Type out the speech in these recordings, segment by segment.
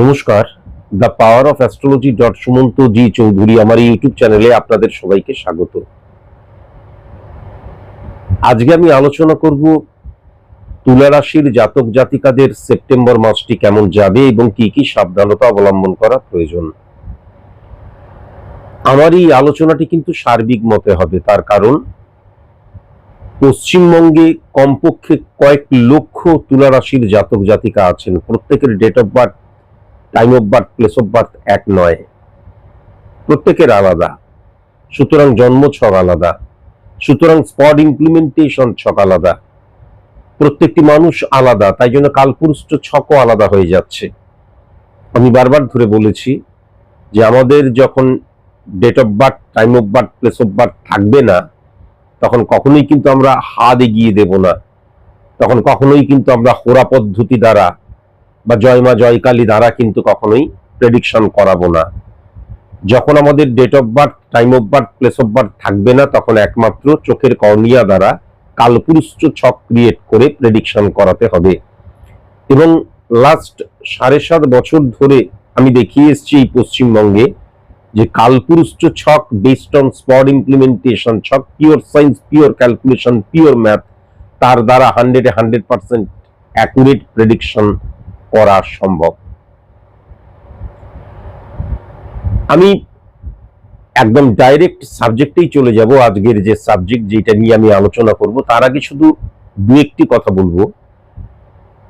নমস্কার। The power of astrology dot Sumanta G Chowdhury আমার YouTube চ্যানেলে আপনাদের সবাইকে স্বাগত। আজকে আমি আলোচনা করব তুলা রাশির জাতক জাতিকাদের সেপ্টেম্বর মাসটি কেমন যাবে এবং কি কি সাবধানতা অবলম্বন করা প্রয়োজন। আমার এই আলোচনাটি কিন্তু সার্বিক মতে হবে, তার কারণ পশ্চিমবঙ্গে কমপক্ষে কয়েক লক্ষ তুলা রাশির জাতক জাতিকা আছেন। প্রত্যেকের date of birth time of birth place of birth এক নয়। প্রত্যেকের আলাদা। সুতরাং জন্ম ছক আলাদা। সুতরাং স্পট ইমপ্লিমেন্টেশন ছক আলাদা। প্রত্যেকটি মানুষ আলাদা, তাই জন্য কালপুরুষ্ট ছকও আলাদা হয়ে যাচ্ছে। আমি বারবার ধরে বলেছি যে আমাদের যখন date of birth time of birth place of birth থাকবে না, তখন কখনোই কিন্তু আমরা হাত এগিয়ে দেব না। তখন কখনোই কিন্তু আমরা হোরা পদ্ধতি দ্বারা বা জয়মা জয়কালী দ্বারা কিন্তু কখনোই প্রেডিকশন করাবো না। যখন আমাদের date of birth time of birth place of birth থাকবে না, তখন একমাত্র চোখের কর্নিয়া দ্বারা কালপুরুষ ছক ক্রিয়েট করে প্রেডিকশন করাতে হবে। এবং লাস্ট সাড়ে সাত বছর ধরে আমি দেখিয়ে এসেছি এই পশ্চিমবঙ্গে যে কালপুরুষ ছক বেসড অন স্পট ইমপ্লিমেন্টেশন ছক pure science pure calculation pure math তার দ্বারা হান্ড্রেডে হান্ড্রেড পার্সেন্ট অ্যাকুরেট প্রেডিকশন করা সম্ভব। আমি একদম ডাইরেক্ট সাবজেক্টেই চলে যাব আজকের যে সাবজেক্ট যেটা নিয়ে আমি আলোচনা করব। তার আগে শুধু দু একটি কথা বলব।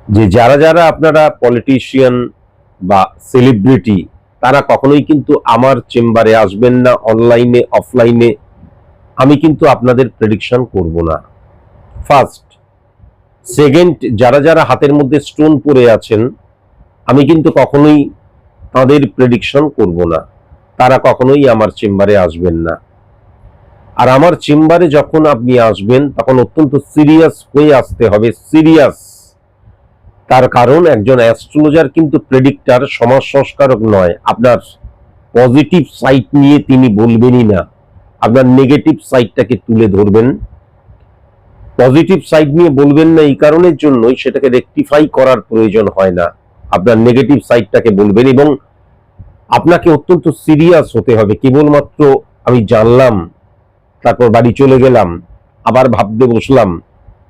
যে যারা যারা আপনারা পলিটিশিয়ান বা সেলিব্রিটি তারা কখনোই কিন্তু আমার চেম্বারে আসবেন না অনলাইনে অফলাইনে আমি কিন্তু আপনাদের প্রেডিকশন করব না। ফার্স্ট সেকেন্ড যারা যারা হাতের মধ্যে স্টোন পরে আছেন, আমি কিন্তু কখনোই তাদের প্রেডিকশন করব না। তারা কখনোই আমার চেম্বারে আসবেন না। আর আমার চেম্বারে যখন আপনি আসবেন, তখন অত্যন্ত সিরিয়াস হয়ে আসতে হবে সিরিয়াস তার কারণ একজন অ্যাস্ট্রোলজার কিন্তু প্রেডিক্টার সমাজ সংস্কারক নয়। আপনার পজিটিভ সাইট নিয়ে তিনি বলবেনই না। আপনার নেগেটিভ সাইটটাকে তুলে ধরবেন। পজিটিভ সাইড নিয়ে বলবেন না এই কারণের জন্যই সেটাকে রেকটিফাই করার প্রয়োজন হয় না। আপনার নেগেটিভ সাইডটাকে বলবেন এবং আপনাকে অত্যন্ত সিরিয়াস হতে হবে। কেবলমাত্র আমি জানলাম, তারপর বাড়ি চলে গেলাম, আবার ভাবতে বসলাম,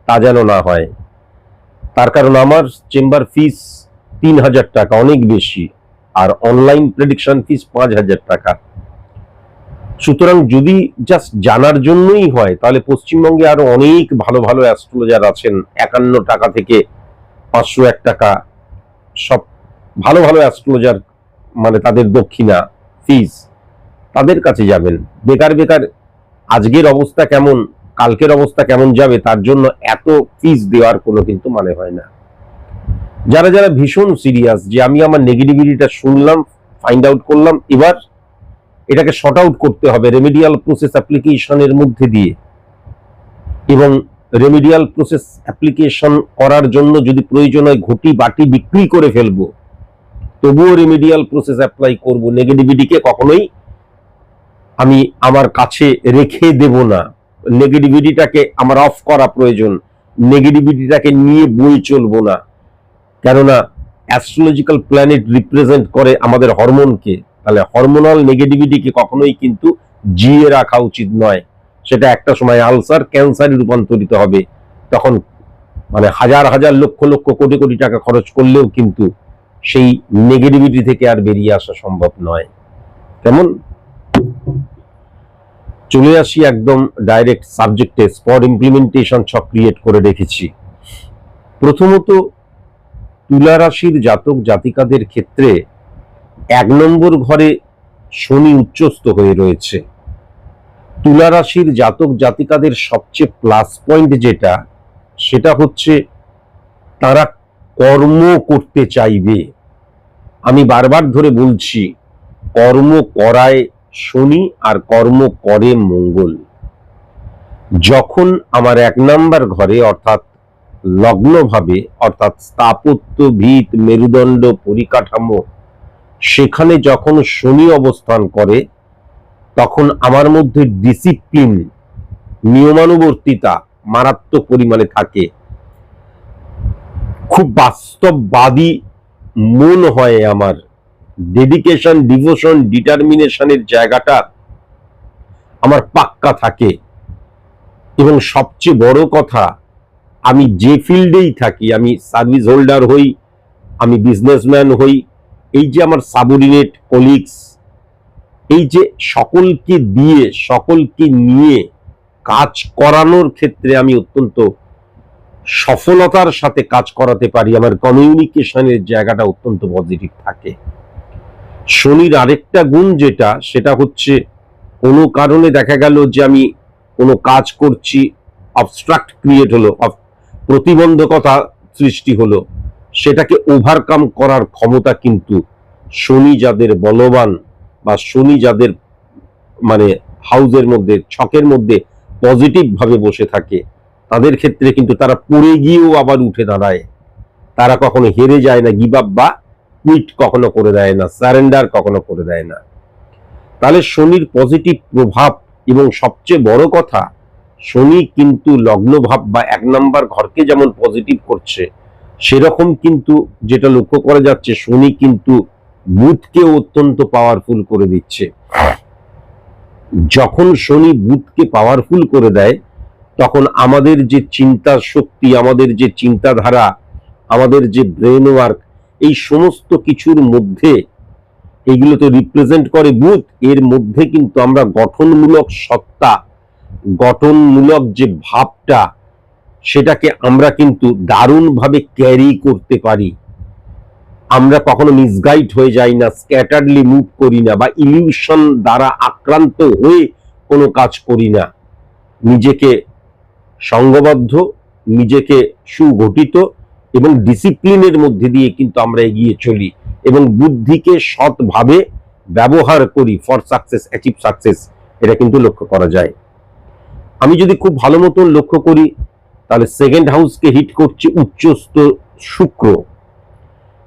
তা যেন না হয়। তার কারণ আমার চেম্বার ফিস তিন হাজার টাকা, অনেক বেশি, আর অনলাইন প্রেডিকশন ফিস পাঁচ হাজার টাকা। সুতরাং যদি জাস্ট জানার জন্যই হয়, তাহলে পশ্চিমবঙ্গে আরও অনেক ভালো ভালো অ্যাস্ট্রোলজার আছেন। একান্ন টাকা থেকে পাঁচশো এক টাকা। সব ভালো ভালো অ্যাস্ট্রোলজার মানে তাদের দক্ষিণা ফিজ তাদের কাছে যাবেন। বেকার বেকার, আজকের অবস্থা কেমন, কালকের অবস্থা কেমন যাবে, তার জন্য এত ফিজ দেওয়ার কোনো কিন্তু মানে হয় না। যারা যারা ভীষণ সিরিয়াস যে আমি আমার নেগেটিভিটিটা শুনলাম ফাইন্ড আউট করলাম, এবার এটাকে শর্ট আউট করতে হবে রেমিডিয়াল প্রসেস অ্যাপ্লিকেশনের মধ্যে দিয়ে। এবং রেমিডিয়াল প্রসেস অ্যাপ্লিকেশন করার জন্য যদি প্রয়োজন হয় ঘটি বাটি বিক্রি করে ফেলব, তবুও রেমিডিয়াল প্রসেস অ্যাপ্লাই করব। নেগেটিভিটিকে কখনোই আমি আমার কাছে রেখে দেব না। নেগেটিভিটিটাকে আমার অফ করা প্রয়োজন। নেগেটিভিটিটাকে নিয়ে বই চলবো না। কেননা অ্যাস্ট্রোলজিক্যাল প্ল্যানেট রিপ্রেজেন্ট করে আমাদের হরমোনকে তাহলে হরমোনাল নেগেটিভিটিকে কখনোই কিন্তু জিয়ে রাখা উচিত নয়। সেটা একটা সময় আলসার ক্যান্সারে রূপান্তরিত হবে। তখন মানে হাজার হাজার লক্ষ লক্ষ কোটি কোটি টাকা খরচ করলেও কিন্তু সেই নেগেটিভিটি থেকে আর বেরিয়ে আসা সম্ভব নয়। কেমন চলে আসি একদম ডাইরেক্ট সাবজেক্টে স্পট ইমপ্লিমেন্টেশন ছক ক্রিয়েট করে রেখেছি। প্রথমত তুলা রাশির জাতক জাতিকাদের ক্ষেত্রে এক নম্বর ঘরে শনি উচ্চস্থ হয়ে রয়েছে। তুলা রাশির জাতক জাতিকাদের সবচেয়ে প্লাস পয়েন্ট যেটা, সেটা হচ্ছে তারা কর্ম করতে চাইবে। আমি বারবার ধরে বলছি, কর্ম করায় শনি আর কর্ম করে মঙ্গল। যখন আমার এক নাম্বার ঘরে অর্থাৎ লগ্নভাবে, অর্থাৎ স্থাপত্য, ভিত, মেরুদণ্ড, পরিকাঠামো সেখানে যখন শনি অবস্থান করে, তখন আমার মধ্যে ডিসিপ্লিন নিয়মানুবর্তিতা মারাত্মক পরিমাণে থাকে। খুব বাস্তববাদী মন হয় আমার। ডেডিকেশন ডিভোশন ডিটারমিনেশনের জায়গাটা আমার পাক্কা থাকে। এবং সবচেয়ে বড় কথা, আমি যে ফিল্ডেই থাকি, আমি সার্ভিস হোল্ডার হই, আমি বিজনেসম্যান হই এই যে আমার সাবঅর্ডিনেট কলিগস এই যে সকলকে দিয়ে, সকলকে নিয়ে কাজ করানোর ক্ষেত্রে আমি অত্যন্ত সফলতার সাথে কাজ করাতে পারি। আমার কমিউনিকেশনের জায়গাটা অত্যন্ত পজিটিভ থাকে। শনির আরেকটা গুণ যেটা, সেটা হচ্ছে কোনো কারণে দেখা গেল যে আমি কোনো কাজ করছি অবস্ট্রাক্ট ক্রিয়েট হলো প্রতিবন্ধকতা সৃষ্টি হলো। সেটাকে ওভারকাম করার ক্ষমতা কিন্তু শনি যাদের বলবান বা শনি যাদের মানে হাউজের মধ্যে, ছকের মধ্যে পজিটিভ ভাবে বসে থাকে, তাদের ক্ষেত্রে কিন্তু তারা পড়ে গিয়েও আবার উঠে দাঁড়ায়। তারা কখনো হেরে যায় না আপ বা কুইট কখনো করে দেয় না সারেন্ডার কখনো করে দেয় না। তাহলে শনির পজিটিভ প্রভাব এবং সবচেয়ে বড় কথা, শনি কিন্তু লগ্নভাব বা এক নম্বর ঘরকে যেমন পজিটিভ করছে সেরকম কিন্তু যেটা লক্ষ্য করা যাচ্ছে, শনি কিন্তু বুধকে অত্যন্ত পাওয়ারফুল করে দিচ্ছে। যখন শনি বুধকে পাওয়ারফুল করে দেয়, তখন আমাদের যে চিন্তা শক্তি, আমাদের যে চিন্তাধারা, আমাদের যে ব্রেন ওয়ার্ক এই সমস্ত কিছুর মধ্যে এগুলো তো রিপ্রেজেন্ট করে বুধ। এর মধ্যে কিন্তু আমরা গঠনমূলক সত্তা, গঠনমূলক যে ভাবটা সেটাকে আমরা কিন্তু দারুণভাবে ক্যারি করতে পারি। আমরা কখনো মিসগাইড হয়ে যাই না স্ক্যাটারলি মুভ করি না বা ইলিউশন দ্বারা আক্রান্ত হয়ে কোনো কাজ করি না। নিজেকে সংঘবদ্ধ নিজেকে সুগঠিত এবং ডিসিপ্লিনের মধ্যে দিয়ে কিন্তু আমরা এগিয়ে চলি এবং বুদ্ধিকে সৎভাবে ব্যবহার করি ফর সাকসেস অ্যাচিভ সাকসেস এটা কিন্তু লক্ষ্য করা যায়। আমি যদি খুব ভালো মতন লক্ষ্য করি তাহলে সেকেন্ড হাউসকে হিট করছে উচ্চস্থ শুক্র।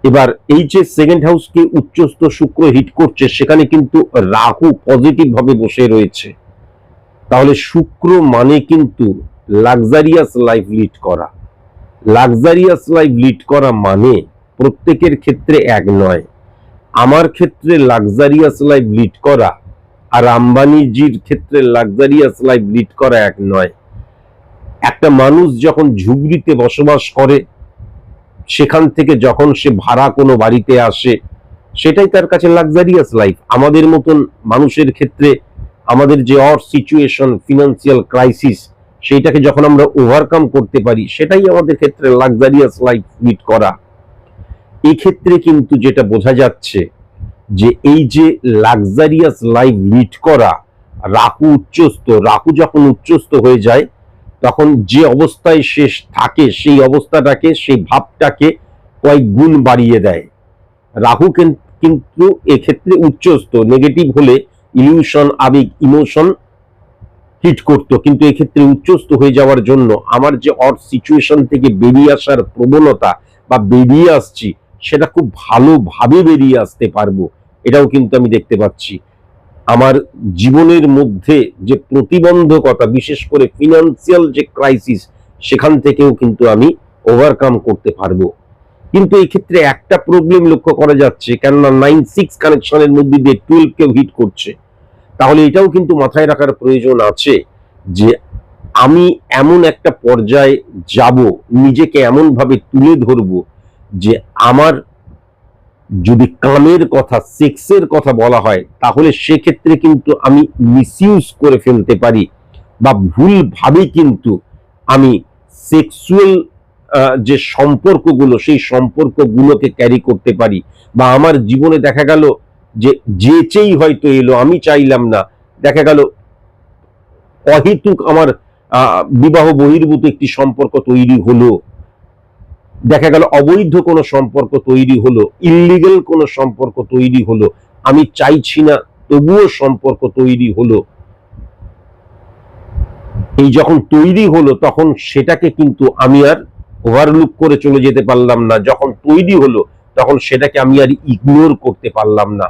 এবার এই যে সেকেন্ড হাউসকে উচ্চস্থ শুক্র হিট করছে, সেখানে কিন্তু রাহু পজিটিভ ভাবে বসে রয়েছে। তাহলে শুক্র মানে কিন্তু লাক্সারিয়াস লাইফ লিড করা। লাক্সারিয়াস লাইফ লিড করা মানে প্রত্যেকের ক্ষেত্রে এক নয়। আমার ক্ষেত্রে লাক্সারিয়াস লাইফ লিড করা আর আম্বানিজির ক্ষেত্রে লাক্সারিয়াস লাইফ লিড করা এক নয়। একটা মানুষ যখন ঝুগড়িতে বসবাস করে, সেখান থেকে যখন সে ভাড়া কোনো বাড়িতে আসে, সেটাই তার কাছে লাক্সারিয়াস লাইফ আমাদের মতন মানুষের ক্ষেত্রে আমাদের যে অর সিচুয়েশন ফিনান্সিয়াল ক্রাইসিস সেইটাকে যখন আমরা ওভারকাম করতে পারি, সেটাই আমাদের ক্ষেত্রে লাক্সারিয়াস লাইফ লিড করা। এই ক্ষেত্রে কিন্তু যেটা বোঝা যাচ্ছে যে এই যে লাক্সারিয়াস লাইফ লিড করা, রাহু উচ্চস্থ, রাহু যখন উচ্চস্থ হয়ে যায় তখন যে অবস্থায় শেষ থাকে, সেই অবস্থাটাকে, সেই ভাবটাকে কয়েক গুণ বাড়িয়ে দেয়। রাহু কিন্তু এক্ষেত্রে উচ্চস্থ নেগেটিভ হলে ইলিউশন আবেগ ইমোশন হিট করতো। কিন্তু এক্ষেত্রে উচ্চস্থ হয়ে যাওয়ার জন্য আমার যে অর সিচুয়েশন থেকে বেরিয়ে আসার প্রবণতা বা বেরিয়ে আসছি, সেটা খুব ভালোভাবে বেরিয়ে আসতে পারব। এটাও কিন্তু আমি দেখতে পাচ্ছি। আমার জীবনের মধ্যে যে প্রতিবন্ধকতা, বিশেষ করে ফিনান্সিয়াল যে ক্রাইসিস সেখান থেকেও কিন্তু আমি ওভারকাম করতে পারব। কিন্তু এই ক্ষেত্রে একটা প্রবলেম লক্ষ্য করা যাচ্ছে, কেননা নাইন সিক্স কানেকশনের মধ্যে দিয়ে টুয়েলভ কেও হিট করছে। তাহলে এটাও কিন্তু মাথায় রাখার প্রয়োজন আছে যে আমি এমন একটা পর্যায়ে যাব, নিজেকে এমন ভাবে তুলে ধরবো যে আমার যদি কামের কথা, সেক্সের কথা বলা হয়, তাহলে সেক্ষেত্রে কিন্তু আমি মিসইউজ করে ফেলতে পারি বা ভুলভাবে কিন্তু আমি সেক্সুয়াল যে সম্পর্কগুলো, সেই সম্পর্কগুলোকে ক্যারি করতে পারি। বা আমার জীবনে দেখা গেল যে যেচেই হয়তো এলো, আমি চাইলাম না। দেখা গেল অহেতুক আমার বিবাহ বহির্ভূত একটি সম্পর্ক তৈরি হলো। দেখা গেল অবৈধ কোনো সম্পর্ক তৈরি হলো ইলিগেল কোনো সম্পর্ক তৈরি হলো, আমি চাইছি না তবুও সম্পর্ক তৈরি হলো। এই যখন তৈরি হলো, তখন সেটাকে কিন্তু আমি আর ওভারলুক করে চলে যেতে পারলাম না। যখন তৈরি হলো, তখন সেটাকে আমি আর ইগনোর করতে পারলাম না।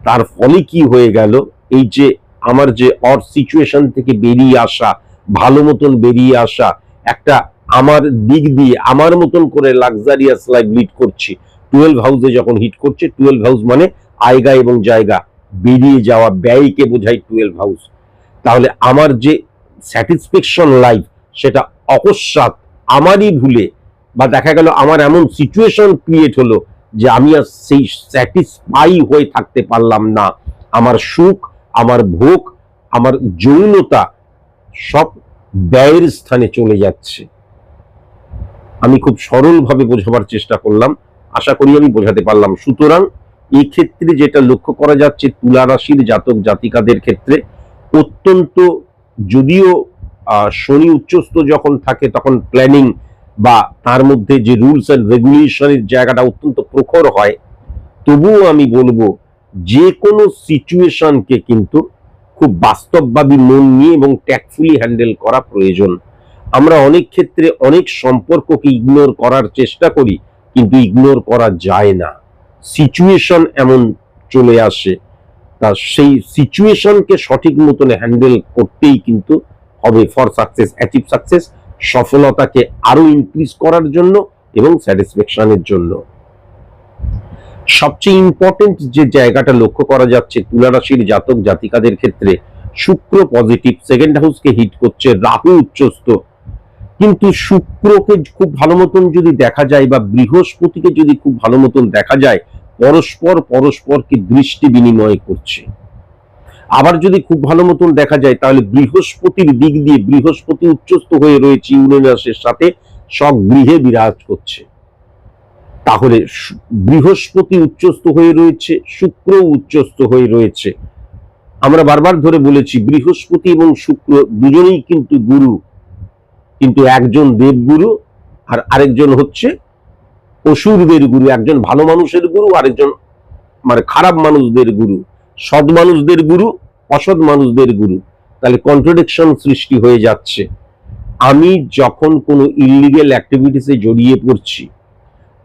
তার ফলে কি হয়ে গেল? এই যে আমার যে অর সিচুয়েশন থেকে বেরিয়ে আসা, ভালো মতন বেরিয়ে আসা, একটা আমার দিক দিয়ে আমার মতন করে লাক্সারিয়াস লাইফ লিড করছি। টুয়েলভ হাউসে যখন হিট করছে টুয়েলভ হাউস মানে আয়গা এবং জায়গা, বেরিয়ে যাওয়া, ব্যয়কে বোঝায় টুয়েলভ হাউস তাহলে আমার যে স্যাটিসফ্যাকশন লাইফ সেটা অকস্মাৎ আমারই ভুলে বা দেখা গেল আমার এমন সিচুয়েশন ক্রিয়েট হলো যে আমি আর সেই স্যাটিসফাই হয়ে থাকতে পারলাম না। আমার সুখ, আমার ভোগ, আমার যৌনতা সব ব্যয়ের স্থানে চলে যাচ্ছে। আমি খুব সরলভাবে বোঝাবার চেষ্টা করলাম। আশা করি আমি বোঝাতে পারলাম। সুতরাং এই ক্ষেত্রে যেটা লক্ষ্য করা যাচ্ছে তুলা রাশির জাতক জাতিকাদের ক্ষেত্রে অত্যন্ত যদিও শনি উচ্চস্থ যখন থাকে তখন প্ল্যানিং বা তার মধ্যে যে রুলস অ্যান্ড রেগুলেশনের জায়গাটা অত্যন্ত প্রখর হয়, তবুও আমি বলব যে কোনো সিচুয়েশনকে কিন্তু খুব বাস্তববাদী মন নিয়ে এবং ট্যাক্টফুলি হ্যান্ডেল করা প্রয়োজন। আমরা অনেক ক্ষেত্রে অনেক সম্পর্ককে ইগনোর করার চেষ্টা করি, কিন্তু ইগনোর করা যায় না। সিচুয়েশন এমন চলে আসে, তা সেই সিচুয়েশনকে সঠিক মতন হ্যান্ডেল করতেই কিন্তু হবে ফর সাকসেস অ্যাচিভ সাকসেস সফলতাকে আরও ইনক্রিজ করার জন্য এবং স্যাটিসফ্যাকশনের জন্য। সবচেয়ে ইম্পর্টেন্ট যে জায়গাটা লক্ষ্য করা যাচ্ছে তুলা রাশির জাতক জাতিকাদের ক্ষেত্রে শুক্র পজিটিভ সেকেন্ড হাউসকে হিট করছে রাহু উচ্চস্থ কিন্তু শুক্রকে খুব ভালো মতন যদি দেখা যায় বা বৃহস্পতিকে যদি খুব ভালো মতন দেখা যায়, পরস্পর পরস্পরকে দৃষ্টি বিনিময় করছে। আবার যদি খুব ভালো মতন দেখা যায়, তাহলে বৃহস্পতির দিক দিয়ে, বৃহস্পতি উচ্চস্থ হয়ে রয়েছে ইউরেনাসের সাথে, সব গৃহে বিরাজ করছে। তাহলে বৃহস্পতি উচ্চস্থ হয়ে রয়েছে, শুক্র উচ্চস্থ হয়ে রয়েছে। আমরা বারবার ধরে বলেছি, বৃহস্পতি এবং শুক্র দুজনেই কিন্তু গুরু। কিন্তু একজন দেবগুরু আর আরেকজন হচ্ছে অসুরদের গুরু, একজন ভালো মানুষের গুরু, আরেকজন মানে খারাপ মানুষদের গুরু, সৎ মানুষদের গুরু, অসৎ মানুষদের গুরু। তাহলে কন্ট্রোডিকশন সৃষ্টি হয়ে যাচ্ছে। আমি যখন কোনো ইলিগেল অ্যাক্টিভিটিসে জড়িয়ে পড়ছি,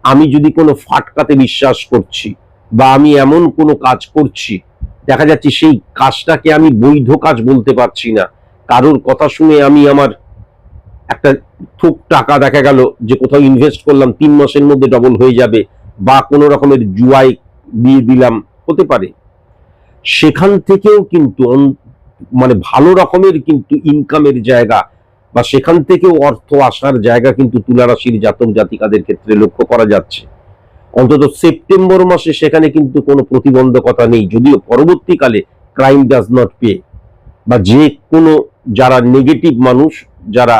আমি যদি কোনো ফাটকাতে বিশ্বাস করছি বা আমি এমন কোনো কাজ করছি, দেখা যাচ্ছে সেই কাজটাকে আমি বৈধ কাজ বলতে পারছি না। কারোর কথা শুনে আমি আমার একটা থুক টাকা দেখা গেল যে কোথাও ইনভেস্ট করলাম, তিন মাসের মধ্যে ডবল হয়ে যাবে বা কোনো রকমের জুয়াই দিয়ে দিলাম, হতে পারে। সেখান থেকেও কিন্তু মানে ভালো রকমের কিন্তু ইনকামের জায়গা বা সেখান থেকেও অর্থ আসার জায়গা কিন্তু তুলা রাশির জাতক জাতিকাদের ক্ষেত্রে লক্ষ্য করা যাচ্ছে। অন্তত সেপ্টেম্বর মাসে সেখানে কিন্তু কোনো প্রতিবন্ধকতা নেই, যদিও পরবর্তীকালে ক্রাইম ডাজ নট পে বা যে কোনো যারা নেগেটিভ মানুষ, যারা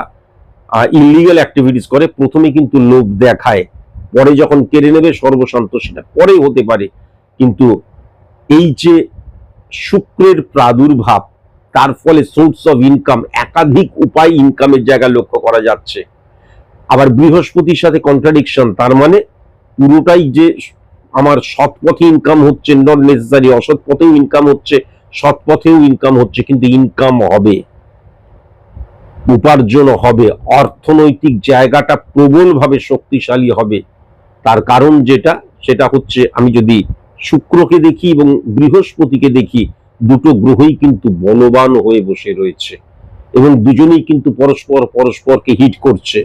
ইলিগাল অ্যাক্টিভিটিস করে, প্রথমে কিন্তু লোভ দেখায়। পরে যখন কেড়ে নেবে, সর্বশান্ত সেটা পরে হতে পারে। কিন্তু এই যে শুক্রের প্রাদুর্ভাব, তার ফলে সোর্স অফ ইনকাম একাধিক উপায় ইনকামের জায়গা লক্ষ্য করা যাচ্ছে। আবার বৃহস্পতির সাথে কন্ট্রাডিকশন তার মানে পুরোটাই যে আমার সৎ পথে ইনকাম হচ্ছে নট নেসেসারি অসৎ পথেও ইনকাম হচ্ছে, সৎ পথেও ইনকাম হচ্ছে, কিন্তু ইনকাম হবে। উপার্জন হবে, অর্থনৈতিক জায়গাটা প্রবলভাবে শক্তিশালী হবে। তার কারণ যেটা, সেটা হচ্ছে আমি যদি শুক্রকে দেখি এবং বৃহস্পতিকে দেখি, দুটো গ্রহই কিন্তু বলবান হয়ে বসে রয়েছে এবং দুজনেই কিন্তু পরস্পর পরস্পরকে হিট করছে।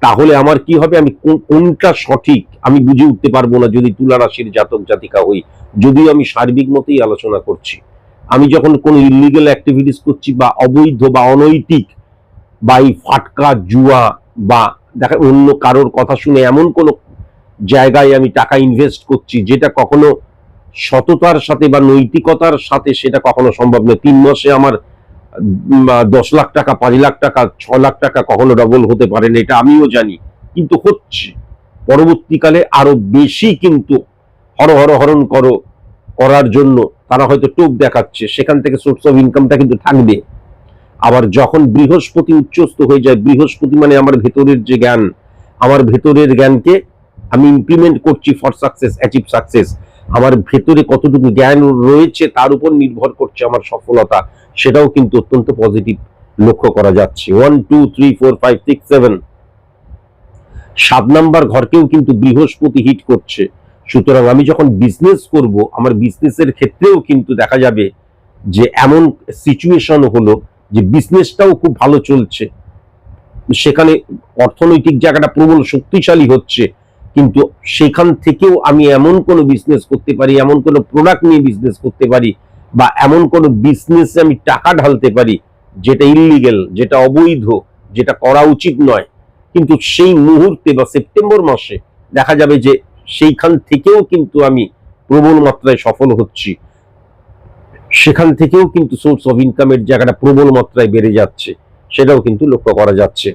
তাহলে আমার কি হবে? আমি কোন- কোনটা সঠিক আমি বুঝে উঠতে পারব না যদি তুলা রাশির জাতক জাতিকা হই, যদিও আমি সার্বিক মতেই আলোচনা করছি। আমি যখন কোনো ইলিগেল অ্যাক্টিভিটিস করছি বা অবৈধ বা অনৈতিক বা এই ফাটকা, জুয়া বা দেখা, অন্য কারোর কথা শুনে এমন কোনো জায়গায় আমি টাকা ইনভেস্ট করছি যেটা কখনো সততার সাথে বা নৈতিকতার সাথে সেটা কখনো সম্ভব নয়। তিন মাসে আমার দশ লাখ টাকা, পাঁচ লাখ টাকা, ছ লাখ টাকা কখনো ডবল হতে পারে না, এটা আমিও জানি। কিন্তু হচ্ছে, পরবর্তীকালে আরও বেশি কিন্তু হর হর হরণ করো, করার জন্য তারা হয়তো টোপ দেখাচ্ছে, সেখান থেকে সোর্স অফ ইনকামটা কিন্তু থাকবে। আবার যখন বৃহস্পতি উচ্চস্ত হয়ে যায়, বৃহস্পতি মানে আমার ভেতরের যে জ্ঞান, আমার ভেতরের জ্ঞানকে আমি ইমপ্লিমেন্ট করছি ফর সাকসেস অ্যাচিভ সাকসেস আমার ভেতরে কতটুকু জ্ঞান রয়েছে তার উপর নির্ভর করছে আমার সফলতা, সেটাও কিন্তু অত্যন্ত পজিটিভ লক্ষ্য করা যাচ্ছে। One two three four five six seven সাত নাম্বার ঘরকেও কিন্তু বৃহস্পতি হিট করছে। সুতরাং আমি যখন বিজনেস করব, আমার বিজনেসের ক্ষেত্রেও কিন্তু দেখা যাবে যে এমন সিচুয়েশন হলো যে বিজনেসটাও খুব ভালো চলছে। সেখানে অর্থনৈতিক জায়গাটা প্রবল শক্তিশালী হচ্ছে, কিন্তু সেখান থেকেও আমি এমন কোনো বিজনেস করতে পারি, এমন কোনো প্রোডাক্ট নিয়ে বিজনেস করতে পারি, বা এমন কোনো বিজনেসে আমি টাকা ঢালতে পারি, যেটা ইলিগেল যেটা অবৈধ, যেটা করা উচিত নয়। কিন্তু সেই মুহূর্তে বা সেপ্টেম্বর মাসে দেখা যাবে যে সেইখান থেকেও কিন্তু আমি প্রবল মাত্রায় সফল হচ্ছি। সেখান থেকেও কিন্তু সোর্স অফ ইনকামের জায়গাটা প্রবল মাত্রায় বেড়ে যাচ্ছে, সেটাও কিন্তু লক্ষ্য করা যাচ্ছে।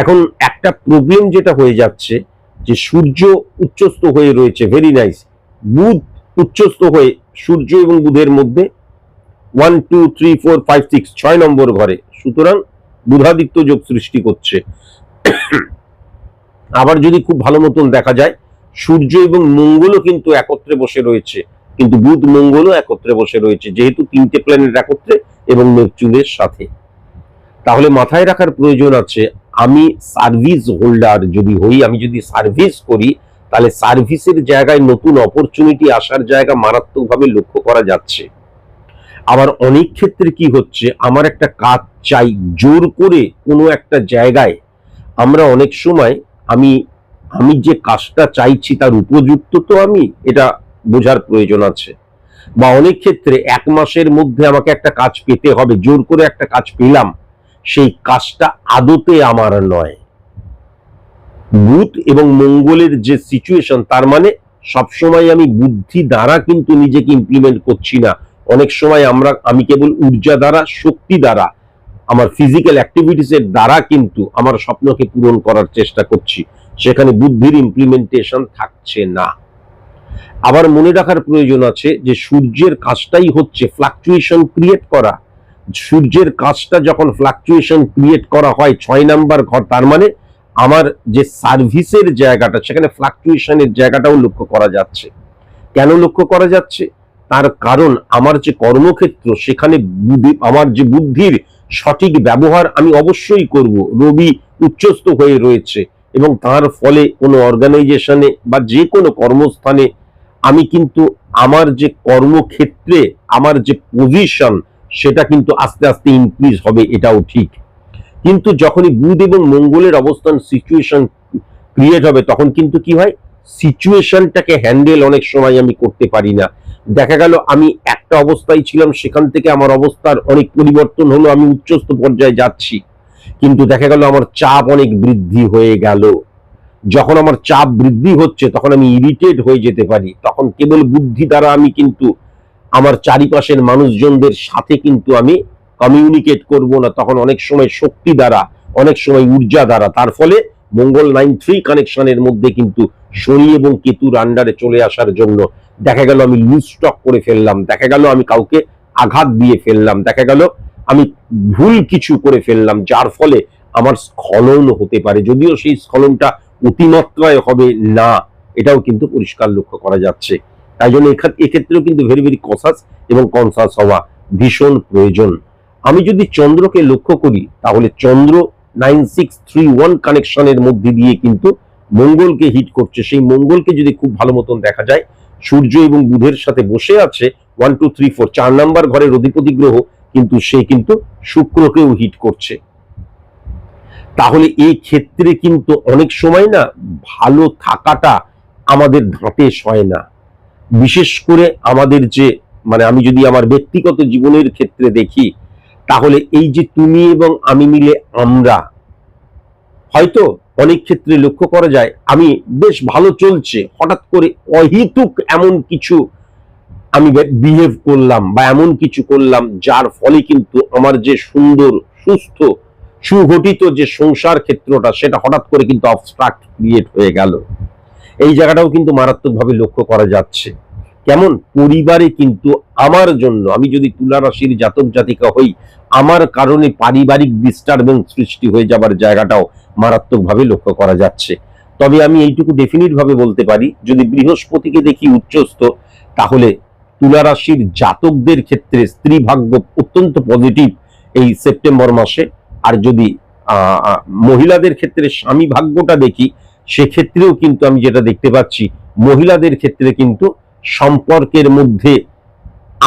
এখন একটা প্রবলেম যেটা হয়ে যাচ্ছে, যে সূর্য উচ্চস্থ হয়ে রয়েছে ভেরি নাইস বুধ উচ্চস্থ হয়ে, সূর্য এবং বুধের মধ্যে one two three four five six ছয় নম্বর ঘরে। সুতরাং বুধাদিত্য যোগ সৃষ্টি করছে। আবার যদি খুব ভালো মতন দেখা যায়, সূর্য এবং মঙ্গলও কিন্তু একত্রে বসে রয়েছে। কিন্তু বুধ মঙ্গলও একত্রে বসে রয়েছে, যেহেতু তিনটে প্ল্যানেট একত্রে এবং নেপচুনের সাথে। তাহলে মাথায় রাখার প্রয়োজন আছে, আমি সার্ভিস হোল্ডার যদি হই, আমি যদি সার্ভিস করি, তাহলে সার্ভিসের জায়গায় নতুন অপরচুনিটি আসার জায়গা মারাত্মকভাবে লক্ষ্য করা যাচ্ছে। আবার অনেক ক্ষেত্রে কি হচ্ছে, আমার একটা কাজ চাই, জোর করে কোনো একটা জায়গায় আমরা অনেক সময় আমি আমি যে কাজটা চাইছি তার উপযুক্ত তো আমি, এটা বোঝার প্রয়োজন আছে। বা অনেক ক্ষেত্রে এক মাসের মধ্যে আমাকে একটা কাজ পেতে হবে, জোর করে একটা কাজ পেলাম, সেই কাজটা আদতে আমার নয়। বুধ এবং মঙ্গলের যে সিচুয়েশন তার মানে সবসময় আমি বুদ্ধি দ্বারা কিন্তু নিজেকে ইমপ্লিমেন্ট করছি না। অনেক সময় আমরা, আমি কেবল ঊর্জা দ্বারা, শক্তি দ্বারা, আমার ফিজিক্যাল অ্যাক্টিভিটিস এর দ্বারা কিন্তু আমার স্বপ্নকে পূরণ করার চেষ্টা করছি। সেখানে বুদ্ধির ইমপ্লিমেন্টেশন থাকছে না। আবার মনে রাখার প্রয়োজন আছে যে সূর্যের কাজটাই হচ্ছে ফ্লাকচুয়েশন ক্রিয়েট করা। সূর্যের কাজটা যখন ফ্লাকচুয়েশন ক্রিয়েট করা হয় ছয় নাম্বার ঘর, তার মানে আমার যে সার্ভিসের জায়গাটা, সেখানে ফ্লাকচুয়েশনের জায়গাটাও লক্ষ্য করা যাচ্ছে। কেন লক্ষ্য করা যাচ্ছে? তার কারণ আমার যে কর্মক্ষেত্র, সেখানে আমার যে বুদ্ধির সঠিক ব্যবহার আমি অবশ্যই করব। রবি উচ্চস্থ হয়ে রয়েছে এবং তার ফলে কোনো অর্গানাইজেশনে বা যে কোনো কর্মস্থানে আমি কিন্তু আমার যে কর্মক্ষেত্রে, আমার যে পজিশন সেটা কিন্তু আস্তে আস্তে ইনক্রিজ হবে, এটাও ঠিক। কিন্তু যখনই বুধ এবং মঙ্গলের অবস্থান সিচুয়েশন ক্রিয়েট হবে, তখন কিন্তু কি হয়? সিচুয়েশনটাকে হ্যান্ডেল অনেক সময় আমি করতে পারি না। দেখা গেল, আমি একটা অবস্থায় ছিলাম, সেখান থেকে আমার অবস্থার অনেক পরিবর্তন হলো, আমি উচ্চস্থ পর্যায়ে যাচ্ছি। কিন্তু দেখা গেল, আমার চাপ অনেক বৃদ্ধি হয়ে গেল। যখন আমার চাপ বৃদ্ধি হচ্ছে, তখন আমি ইরিটেট হয়ে যেতে পারি। তখন কেবল বুদ্ধি দ্বারা আমি কিন্তু আমার চারিপাশের মানুষজনদের সাথে কিন্তু আমি কমিউনিকেট করব না। তখন অনেক সময় শক্তি দ্বারা, অনেক সময় ঊর্জা দ্বারা। তার ফলে মঙ্গল নাইন থ্রি কানেকশনের মধ্যে কিন্তু শনি এবং কেতুর আন্ডারে চলে আসার জন্য দেখা গেল আমি লুজ স্টক করে ফেললাম, দেখা গেল আমি কাউকে আঘাত দিয়ে ফেললাম, দেখা গেল আমি ভুল কিছু করে ফেললাম, যার ফলে আমার স্খলন হতে পারে। যদিও সেই স্খলনটা অতিমাত্রায় হবে না। এটাও কিন্তু পরিষ্কার লক্ষ্য করা যাচ্ছে। তাই জন্য এক্ষা- এক্ষেত্রেও কিন্তু ভেরি ভেরি কসাস এবং কনসাস হওয়া ভীষণ প্রয়োজন। আমি যদি চন্দ্রকে লক্ষ্য করি, তাহলে চন্দ্র নাইন সিক্স থ্রি ওয়ান কানেকশনের মধ্যে দিয়ে কিন্তু মঙ্গলকে হিট করছে। সেই মঙ্গলকে যদি খুব ভালো মতন দেখা যায়, সূর্য এবং বুধের সাথে বসে আছে ওয়ান টু থ্রি ফোর চার নাম্বার ঘরের অধিপতি গ্রহ, কিন্তু সে কিন্তু শুক্রকেও হিট করছে। তাহলে এই ক্ষেত্রে কিন্তু অনেক সময় না ভালো থাকাটা আমাদের ধাঁতে সয় না। বিশেষ করে আমাদের যে মানে আমি যদি আমার ব্যক্তিগত জীবনের ক্ষেত্রে দেখি, তাহলে এই যে তুমি এবং আমি মিলে আমরা, হয়তো অনেক ক্ষেত্রে লক্ষ্য করা যায়, আমি বেশ ভালো চলছে, হঠাৎ করে অহিতুক এমন কিছু আমি বিহেভ করলাম বা এমন কিছু করলাম, যার ফলে কিন্তু আমার যে সুন্দর, সুস্থ সুগঠিত যে সংসার ক্ষেত্রটা, সেটা হঠাৎ করে কিন্তু অবস্ট্রাক্ট ক্রিয়েট হয়ে গেল। এই জায়গাটাও কিন্তু মারাত্মকভাবে লক্ষ্য করা যাচ্ছে। কেমন? পরিবারে কিন্তু আমার জন্য, আমি যদি তুলা রাশির জাতক জাতিকা হই, আমার কারণে পারিবারিক ডিস্টারবেন্স সৃষ্টি হয়ে যাবার জায়গাটাও মারাত্মকভাবে লক্ষ্য করা যাচ্ছে। তবে আমি এইটুকু ভাবে বলতে পারি, যদি বৃহস্পতিকে দেখি উচ্চস্থ, তাহলে তুলা রাশির জাতকদের ক্ষেত্রে স্ত্রী ভাগ্য অত্যন্ত পজিটিভ এই সেপ্টেম্বর মাসে। আর যদি মহিলাদের ক্ষেত্রে স্বামী ভাগ্যটা দেখি, সেক্ষেত্রেও কিন্তু আমি যেটা দেখতে পাচ্ছি, মহিলাদের ক্ষেত্রে কিন্তু সম্পর্কের মধ্যে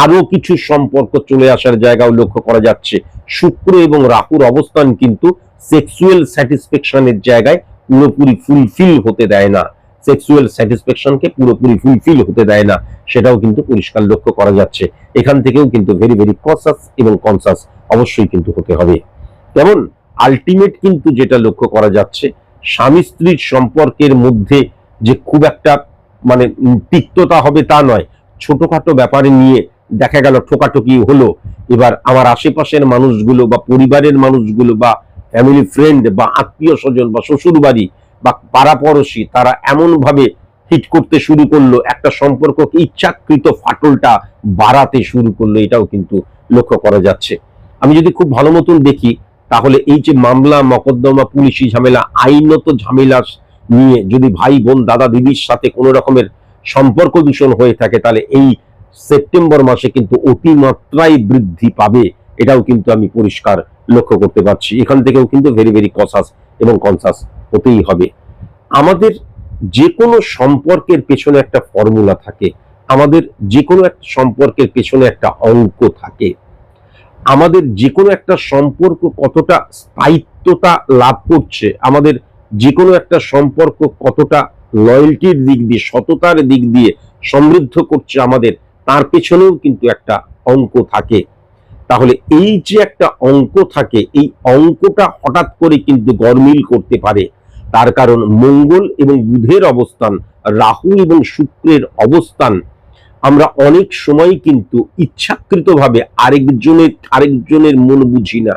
আরও কিছু সম্পর্ক চলে আসার জায়গাও লক্ষ্য করা যাচ্ছে। শুক্র এবং রাহুর অবস্থান কিন্তু সেক্সুয়াল স্যাটিসফ্যাকশনের জায়গায় পুরোপুরি ফুলফিল হতে দেয় না। সেক্সুয়াল স্যাটিসফ্যাকশনকে পুরোপুরি ফুলফিল হতে দেয় না। সেটাও কিন্তু পরিষ্কার লক্ষ্য করা যাচ্ছে। এখান থেকেও কিন্তু ভেরি ভেরি কসাস এবং কনসাস অবশ্যই কিন্তু হতে হবে। যেমন আলটিমেট কিন্তু যেটা লক্ষ্য করা যাচ্ছে, স্বামী স্ত্রীর সম্পর্কের মধ্যে যে খুব একটা মানে তিক্ততা হবে তা নয়। ছোটখাটো ব্যাপারে নিয়ে দেখা গেল ঠোকাঠুকি হলো, এবার আমার আশেপাশের মানুষগুলো বা পরিবারের মানুষগুলো বা ফ্যামিলি ফ্রেন্ড বা আত্মীয় স্বজন বা শ্বশুর বাড়ি বা পাড়াপড়শি তারা এমনভাবে হিট করতে শুরু করল, একটা সম্পর্ককে ইচ্ছাকৃত ফাটলটা বাড়াতে শুরু করল, এটাও কিন্তু লক্ষ্য করা যাচ্ছে। আমি যদি খুব ভালো মতন দেখি তাহলে এই যে মামলা, মকদ্দমা, পুলিশি ঝামেলা, আইনত ঝামেলা নিয়ে যদি ভাই বোন, দাদা দিদির সাথে কোনো রকমের সম্পর্ক দূষণ হয়ে থাকে, তাহলে এই সেপ্টেম্বর মাসে কিন্তু অতিমাত্রায় বৃদ্ধি পাবে, এটাও কিন্তু আমি পরিষ্কার লক্ষ্য করতে পারছি। এখান থেকেও কিন্তু ভেরি ভেরি কসাস এবং কনসাস হতেই হবে। আমাদের যে কোনো সম্পর্কের পেছনে একটা ফর্মুলা থাকে, আমাদের যে কোনো একটা সম্পর্কের পেছনে একটা অঙ্ক থাকে। আমাদের যে কোনো একটা সম্পর্ক কতটা স্থায়িত্বতা লাভ করছে, আমাদের যে কোনো একটা সম্পর্ক কতটা লয়্যালটির দিক দিয়ে, সততার দিক দিয়ে সমৃদ্ধ করছে আমাদের, তার পেছনেও কিন্তু একটা অঙ্ক থাকে। তাহলে এই যে একটা অঙ্ক থাকে, এই অঙ্কটা হঠাৎ করে কিন্তু গরমিল করতে পারে। তার কারণ মঙ্গল এবং বুধের অবস্থান, রাহু এবং শুক্রের অবস্থান আমরা অনেক সময় কিন্তু ইচ্ছাকৃতভাবে আরেকজনের আরেকজনের মন বুঝি না।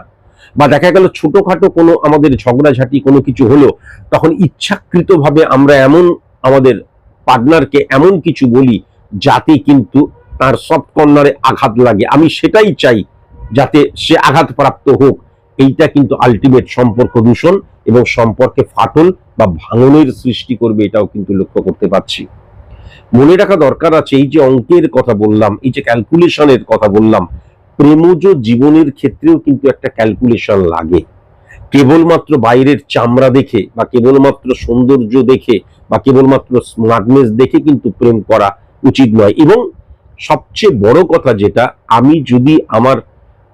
বা দেখা গেল ছোটখাটো কোনো আমাদের ঝগড়াঝাটি কোনো কিছু হলো, তখন ইচ্ছাকৃতভাবে আমরা এমন আমাদের পার্টনারকে এমন কিছু বলি যাতে কিন্তু তার সফট কর্নারে আঘাত লাগে। আমি সেটাই চাই যাতে সে আঘাতপ্রাপ্ত হোক। এইটা কিন্তু আলটিমেট সম্পর্ক দূষণ এবং সম্পর্কে ফাটল বা ভাঙনের সৃষ্টি করবে এটাও কিন্তু লক্ষ্য করতে পারছি। মনে রাখা দরকার আছে, এই যে অঙ্কের কথা বললাম, এই যে ক্যালকুলেশনের কথা বললাম প্রেমজ জীবনের ক্ষেত্রেও কিন্তু একটা ক্যালকুলেশন লাগে। কেবলমাত্র বাইরের চামড়া দেখে বা কেবলমাত্র সৌন্দর্য দেখে বা কেবলমাত্র স্মার্টনেস দেখে কিন্তু প্রেম করা উচিত নয়। এবং সবচেয়ে বড় কথা যেটা, আমি যদি আমার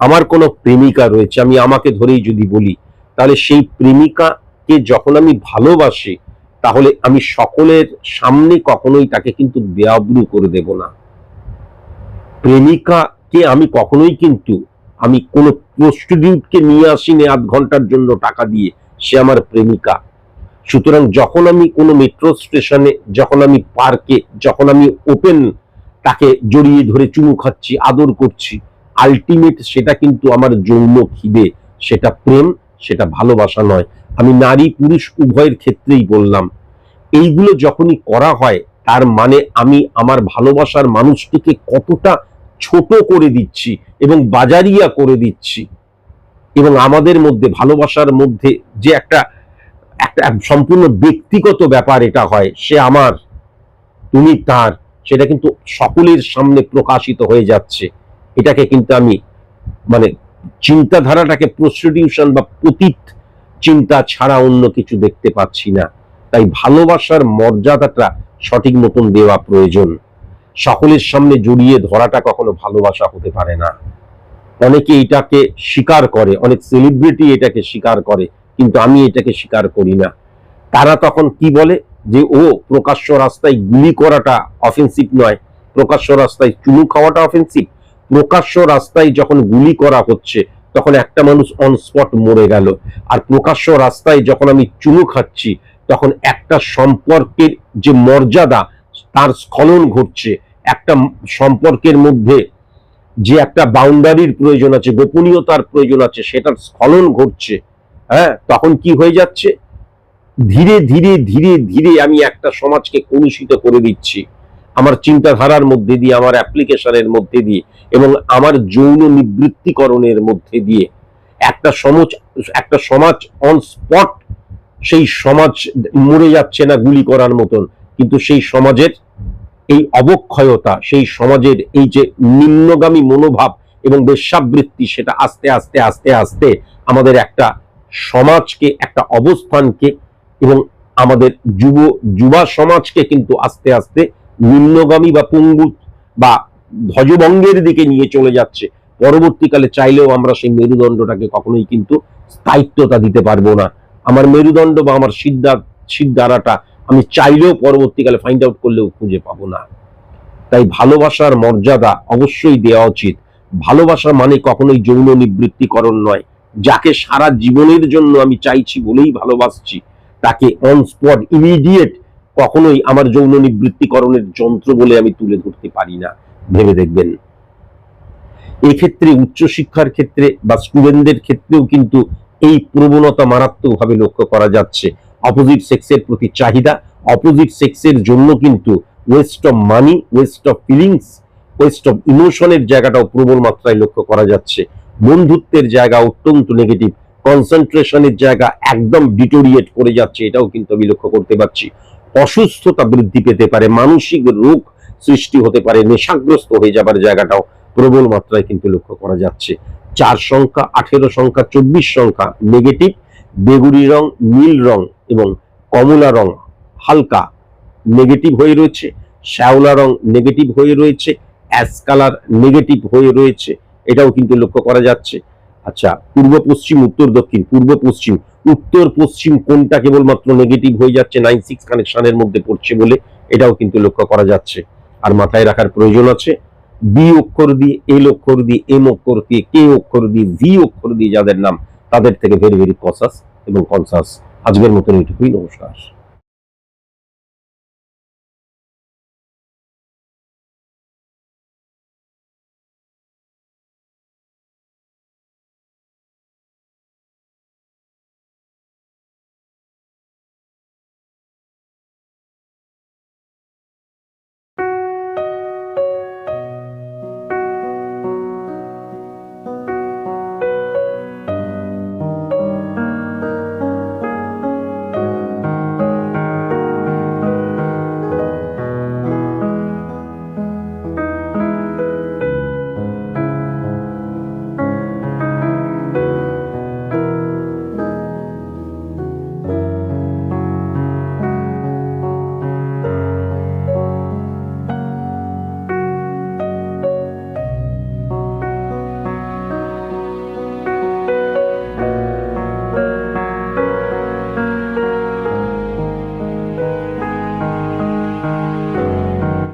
আমার কোনো প্রেমিকা রয়েছে, আমি আমাকে ধরেই যদি বলি, তাহলে সেই প্রেমিকাকে যখন আমি ভালোবাসি তাহলে আমি সকলের সামনে কখনোই তাকে কিন্তু বেআব্রু করে দেব না। প্রেমিকাকে আমি কখনোই কিন্তু আমি কোনো প্রস্টিটিউটকে নিয়ে আসিনি আধ ঘণ্টার জন্য টাকা দিয়ে, সে আমার প্রেমিকা। সুতরাং যখন আমি কোনো মেট্রো স্টেশনে যখন আমি পার্কে যখন আমি ওপেন তাকে জড়িয়ে ধরে চুমু খাচ্ছি, আদর করছি আলটিমেট সেটা কিন্তু আমার যৌন খিদে। সেটা প্রেম, সেটা ভালোবাসা নয়। আমি নারী পুরুষ উভয়ের ক্ষেত্রেই বললাম, এইগুলো যখনই করা হয়, তার মানে আমি আমার ভালোবাসার মানুষটিকে কতটা ছোট করে দিচ্ছি এবং বাজারিয়া করে দিচ্ছি। এবং আমাদের মধ্যে, ভালোবাসার মধ্যে যে একটা একটা সম্পূর্ণ ব্যক্তিগত ব্যাপার এটা হয়, সে আমার, তুমি তার, সেটা কিন্তু সকলের সামনে প্রকাশিত হয়ে যাচ্ছে। এটাকে কিন্তু আমি মানে চিন্তাধারাটাকে প্রস্টিটিউশন বা পতীত চিন্তা ছাড়া অন্য কিছু দেখতে পাচ্ছি না। তাই ভালোবাসার মর্যাদাটা সঠিক মতন দেওয়া প্রয়োজন। সকলের সামনে জড়িয়ে ধরাটা কখনো ভালোবাসা হতে পারে না। অনেকে এটাকে স্বীকার করে, অনেক সেলিব্রিটি এটাকে স্বীকার করে, কিন্তু আমি এটাকে স্বীকার করি না। তারা তখন কি বলে? যে, ও, প্রকাশ্য রাস্তায় গুলি করাটা অফেন্সিভ নয়। প্রকাশ্য রাস্তায় চুমু খাওয়াটা অফেন্সিভ প্রকাশ্য রাস্তায় যখন গুলি করা হচ্ছে তখন একটা মানুষ অন স্পট মরে গেল। আর প্রকাশ্য রাস্তায় যখন আমি চুমু খাচ্ছি, তখন একটা সম্পর্কের যে মর্যাদা, তার স্খলন ঘটছে। একটা সম্পর্কের মধ্যে যে একটা বাউন্ডারির প্রয়োজন আছে, গোপনীয়তার প্রয়োজন আছে, সেটার স্খলন ঘটছে। হ্যাঁ তখন কি হয়ে যাচ্ছে? ধীরে ধীরে ধীরে ধীরে আমি একটা সমাজকে কলুষিত করে দিচ্ছি। আমার চিন্তাধারার মধ্যে দিয়ে, আমার অ্যাপ্লিকেশনের মধ্যে দিয়ে এবং আমার যৌন নিবৃত্তিকরণের মধ্যে দিয়ে একটা সমাজ একটা সমাজ অন স্পট সেই সমাজ মরে যাচ্ছে না গুলি করার মতন। কিন্তু সেই সমাজের এই অবক্ষয়তা, সেই সমাজের এই যে নিম্নগামী মনোভাব এবং বেশ্যাবৃত্তি, সেটা আস্তে আস্তে আস্তে আস্তে আমাদের একটা সমাজকে, একটা অবস্থানকে এবং আমাদের যুব, যুবা সমাজকে কিন্তু আস্তে আস্তে নিম্নগামী বা পঙ্গু বা ধ্বজভঙ্গের দিকে নিয়ে চলে যাচ্ছে। পরবর্তীকালে চাইলেও আমরা সেই মেরুদণ্ডটাকে কখনোই কিন্তু স্থায়িত্বতা দিতে পারব না। আমার মেরুদণ্ড বা আমার সিদ্ধা সিদ্ধারাটা আমি চাইলেও পরবর্তীকালে ফাইন্ড আউট করলেও খুঁজে পাবো না। তাই ভালোবাসার মর্যাদা অবশ্যই দেওয়া উচিত। ভালোবাসা মানে কখনোই যৌন নিবৃত্তিকরণ নয়। যাকে সারা জীবনের জন্য আমি চাইছি বলেই ভালোবাসছি, তাকে অন স্পট ইমিডিয়েট কখনোই আমার যৌন নিবৃত্তিকরণের যন্ত্র বলে আমি তুলে ধরতে পারি না। ভেবে দেখবেন। এক্ষেত্রে উচ্চশিক্ষার ক্ষেত্রে বা স্টুডেন্টদের ক্ষেত্রেও কিন্তু এই প্রবণতা মারাত্মকভাবে লক্ষ্য করা যাচ্ছে। অপোজিট সেক্সের প্রতি চাহিদা অপোজিট সেক্সের জন্য কিন্তু waste of money waste of feelings waste of ইমোশনের জায়গাটাও প্রবল মাত্রায় লক্ষ্য করা যাচ্ছে। বন্ধুত্বের জায়গা অত্যন্ত নেগেটিভ কনসেন্ট্রেশনের জায়গা একদম ডিটোরিয়েট করে যাচ্ছে, এটাও কিন্তু আমি লক্ষ্য করতে পারছি। অসুস্থতা বৃদ্ধি পেতে পারে, মানসিক রোগ সৃষ্টি হতে পারে, নেশাগ্রস্ত হয়ে যাবার জায়গাটাও প্রবল মাত্রায় কিন্তু লক্ষ্য করা যাচ্ছে। চার সংখ্যা, আঠেরো সংখ্যা, চব্বিশ সংখ্যা নেগেটিভ বেগুনি রং, নীল রং এবং কমলা রং হালকা নেগেটিভ হয়ে রয়েছে, শ্যাওলা রং নেগেটিভ হয়ে রয়েছে, অ্যাশ কালার নেগেটিভ হয়ে রয়েছে, এটাও কিন্তু লক্ষ্য করা যাচ্ছে। আচ্ছা পূর্ব পশ্চিম, উত্তর দক্ষিণ, পূর্ব পশ্চিম উত্তর, পশ্চিম, কোনটা কেবলমাত্র নেগেটিভ হয়ে যাচ্ছে নাইন সিক্স কানেকশনের মধ্যে পড়ছে বলে এটাও কিন্তু লক্ষ্য করা যাচ্ছে। আর মাথায় রাখার প্রয়োজন আছে বি অক্ষর দিয়ে এল অক্ষর দিয়ে এম অক্ষর দিয়ে কে অক্ষর দিয়ে ভি অক্ষর দিয়ে যাদের নাম, তাদের থেকে ভেরি ভেরি কসাস এবং কনসাস আজকের মতন এটুকুই নমস্কার।